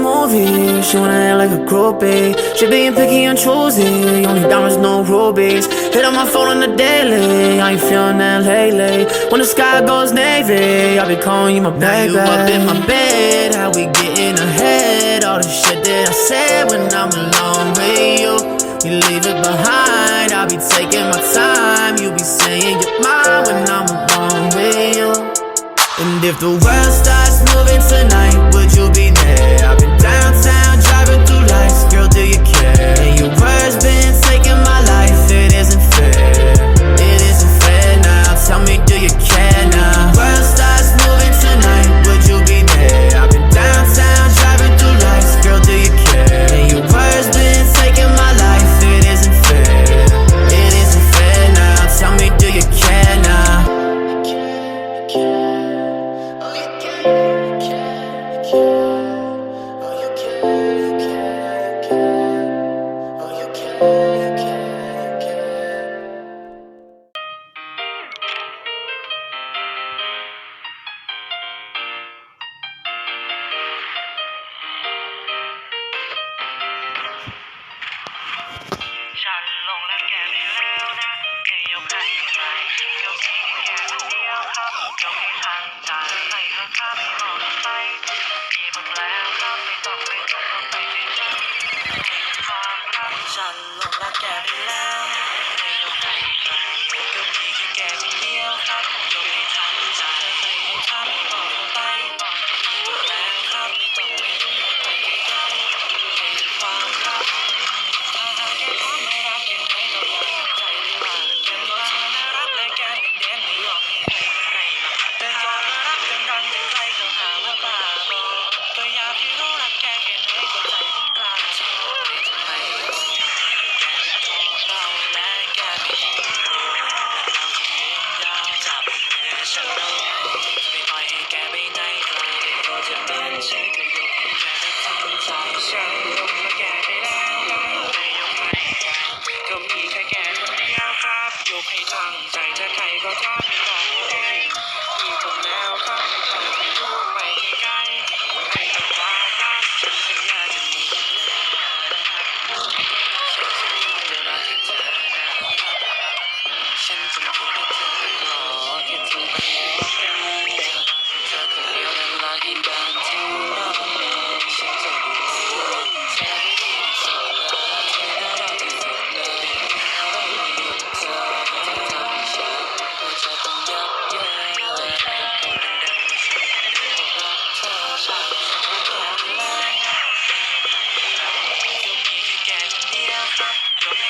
movie. She wanna act like a groupie. She being picky and choosy. Only diamonds, no rubies. Hit on my phone on the daily. I ain't feeling that lately? When the sky goes navy I'll be calling you my baby now you up in my bed. How we getting ahead? All the shit that I said When I'm alone with you. You leave it behind. I'll be taking my time. You be saying you're mine When I'm alone with you. And if the world starts moving tonight, would you be there? I'm not cabin now.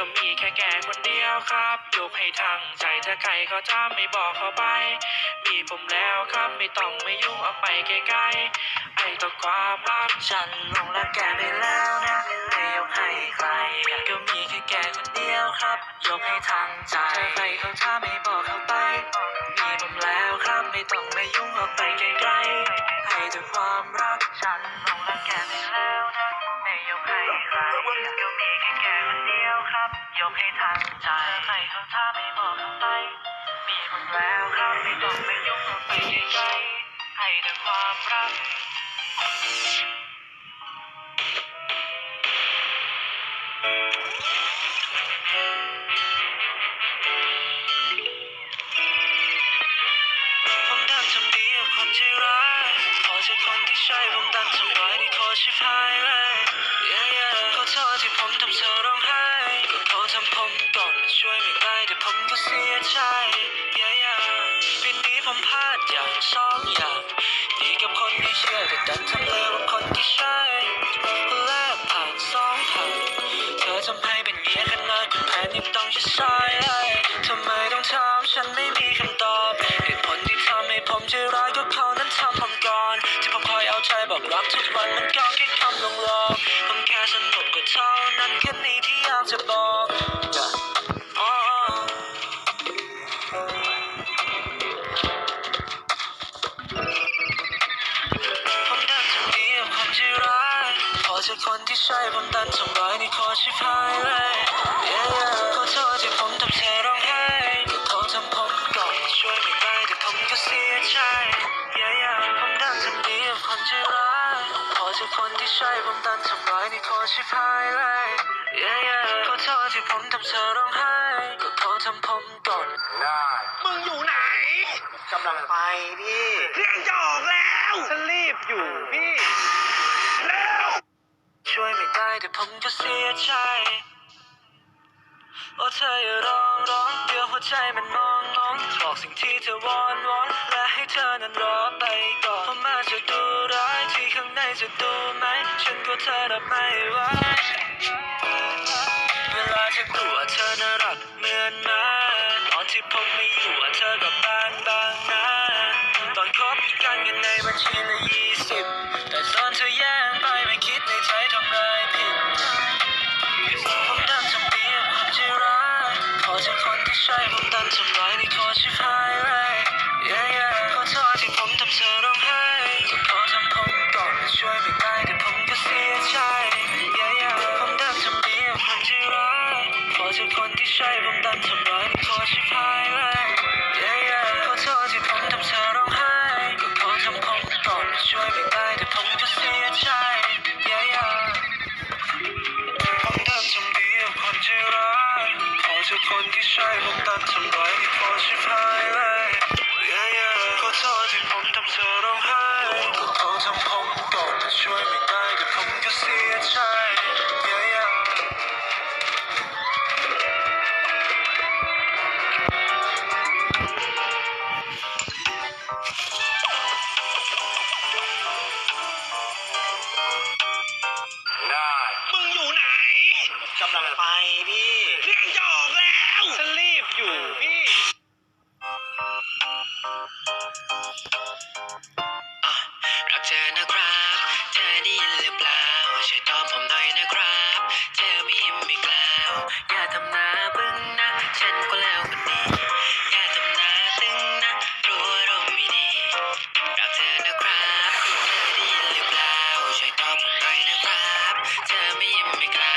ก็มีแค่แกคนเดียวครับ ยกให้ทางใจถ้าใครเขาถาไม่บอกเขาไป มีผมแล้วครับไม่ต้องไม่ยุ่งเอาไปไกลๆไอ้ต่อความรักฉันลงรักแกไปแล้วนะไม่ยกให้ใครก็มีแค่แกคนเดียวครับ ยกให้ทางใจถ้าใครเขาถาไม่บอกเขาไป มีผมแล้วครับไม่ต้องไม่ยุ่งเอาไปไกลๆไอ้ต่อความรักฉันลงรักแกไปแล้ว light of. สองอย่างดีกับคนที่เชื่อแต่ดันทำเลว่าคนที่ใช่ ใช่ผมดันทำร้ายนี่ขอชิบหายเลย yeah, yeah ขอโทษที่ผมทำเธอร้องไห้ก็เขาทำผมก่อนช่วยไม่ได้แต่ผมก็เสียใจ yeah, yeah ผมดันทำดีกับคนที่ร้ายพอเจอคนที่ใช่ผมดันทำร้ายนี่ขอชิบหายเลย yeah, yeah ขอโทษที่ผมทำเธอร้องไห้ก็เขาทำผมก่อนมึงอยู่ไหนกำลังไปพี่เครื่องจะออกแล้วฉันรีบอยู่พี่ แต่ผมก็เสียใจโอ้เธออย่าร้องร้องเดี๋ยวหัวใจมันมองมองบอกสิ่งที่เธอวอนวอนและให้เธอนั้นรอไปก่อนผมอาจจะดูร้ายที่ข้างในจะดูไหม ฉันกลัวเธอรับไม่ไหวเวลาเธอกลัวเธอน่ารักเหมือนมาตอนที่ผมไม่อยู่อะเธอก็บานบางนาตอนคบกันเงินในบัญชีละยี่สิบ วยไม่ได้แต่ผมก็เสียใจ yeah, yeah ผมดันทำดีกับคนที่รักขอเจอคนที่ใช่ผมดันทำร้ายนี่อชิ กำลังไปพี่เครื่องจะออกแล้วฉันรีบอยู่พี่อะรักเธอนะครับ เธอได้ยินหรือเปล่าช่วยตอบผมหน่อยนะครับ เธอไม่ยิ้มอีกแล้วอย่าทำหน้าบึ้งนะฉันก็แล้วกันดีอย่าทำหน้าตึงนะรู้ว่าเราไม่ดีรักเธอนะครับ เธอได้ยินหรือเปล่าช่วยตอบผมหน่อยนะครับ เธอไม่ยิ้มอีกล่า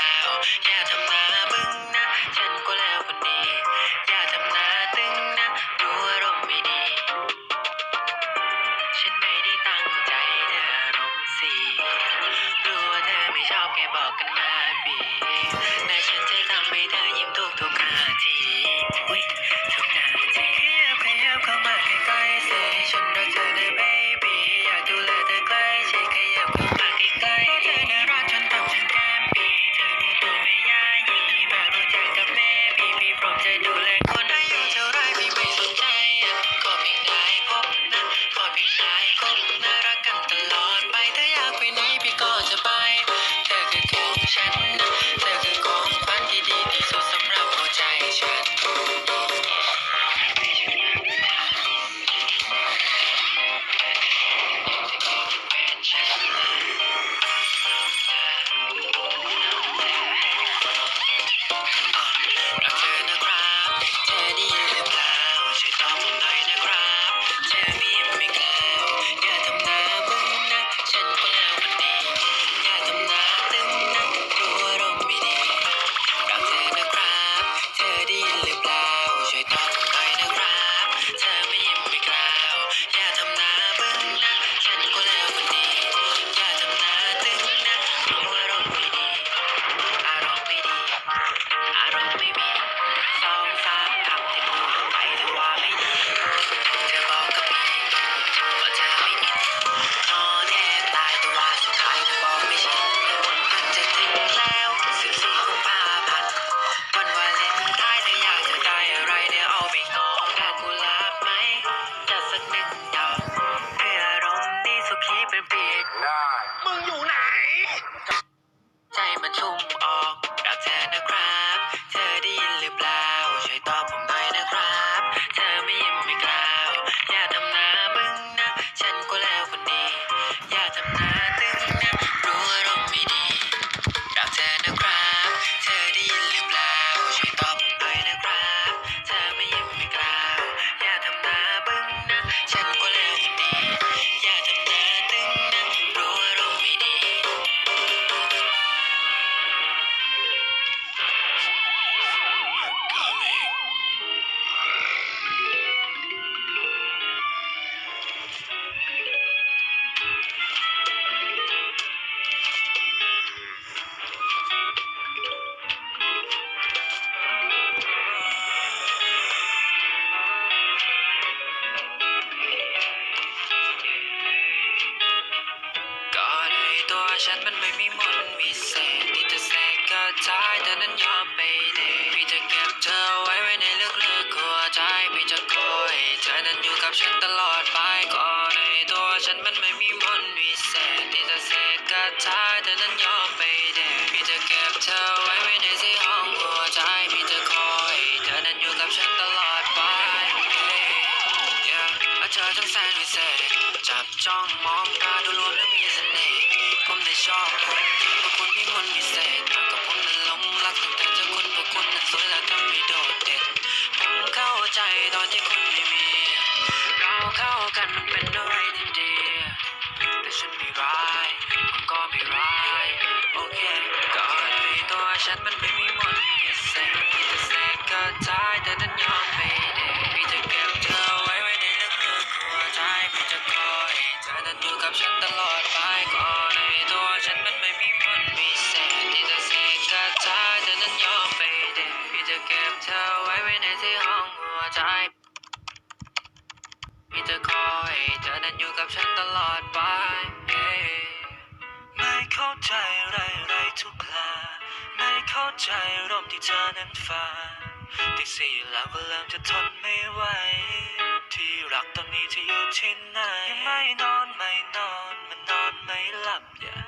ไว้ไว้ในที่ห้องหัวใจ มีเธอคอยเธอนั้นอยู่กับฉันตลอดไป ไม่เข้าใจไรไรทุกลาไม่เข้าใจร่มที่เธอนั้นฝ่าที่สี่แล้วก็เริ่มจะทนไม่ไหว ที่รักตอนนี้จะอยู่ที่ไหน ไม่นอนไม่นอนมันนอนไม่หลับอย่า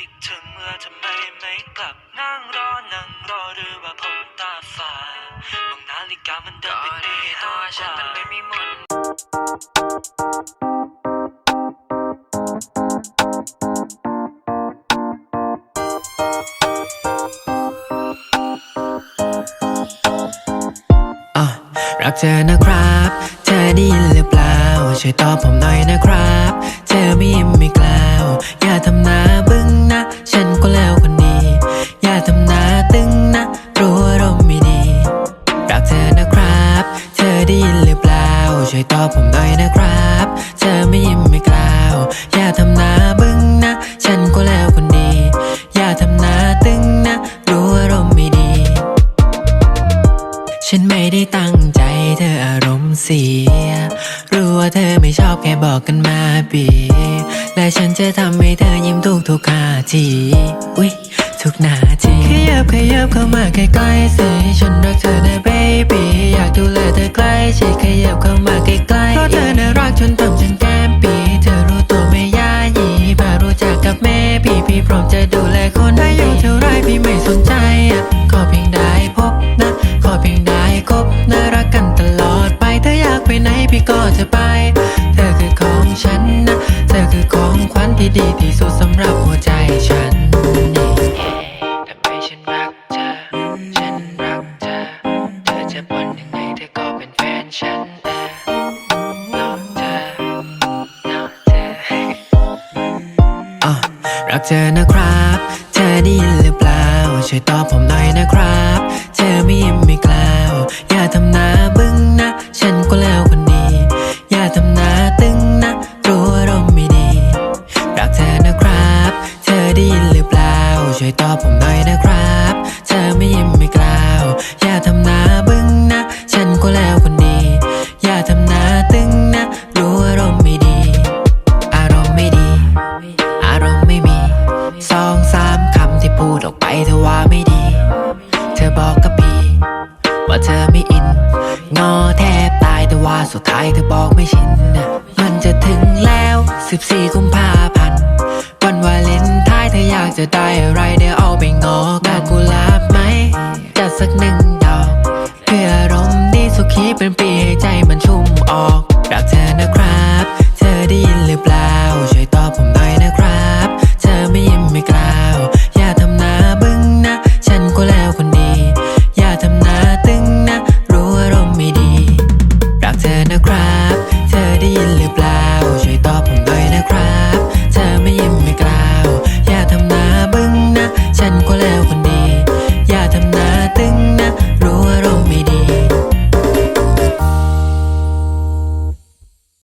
คิดถึงเมื่อทำไมไม่กลับนั่งรอนั่งรอหรือว่าผมตาฝาบางนาฬิกามันเดินไปตีห้าฉันมันไม่มีมนรักเธอนะครับ เธอได้ยินหรือเปล่า ช่วยตอบผมหน่อยนะครับ ช่ยตอบผมหน่ยนะครับ เธอไม่ยิ้มไม่กล่าว อย่าทำหน้าบึ้งนะ ฉันก็แล้วคนดี อย่าทำหน้าตึงนะรู้อารมณ์ไม่ดี ฉันไม่ได้ตั้งใจเธออารมณ์เสีย รู้ว่าเธอไม่ชอบแค่บอกกันมาปี และฉันจะทำให้เธอยิ้มทุกทุกๆคาที เธอนะครับ เธอได้ยินหรือเปล่า ช่วยตอบผมหน่อยนะครับ เธอไม่ยิ้มไม่กล้า